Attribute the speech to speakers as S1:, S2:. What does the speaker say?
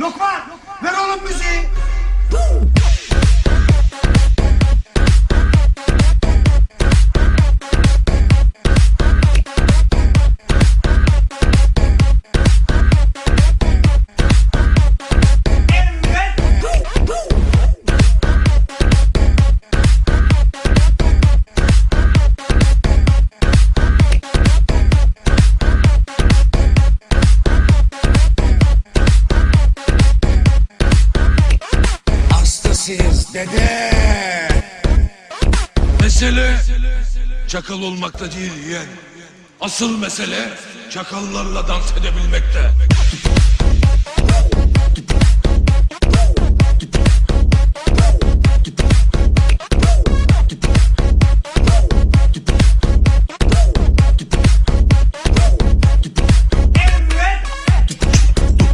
S1: Lokman ver oğlum müziği. Hastasıyız dede.
S2: Mesele çakal olmakta değil yeğen. Asıl mesele çakallarla dans edebilmekte.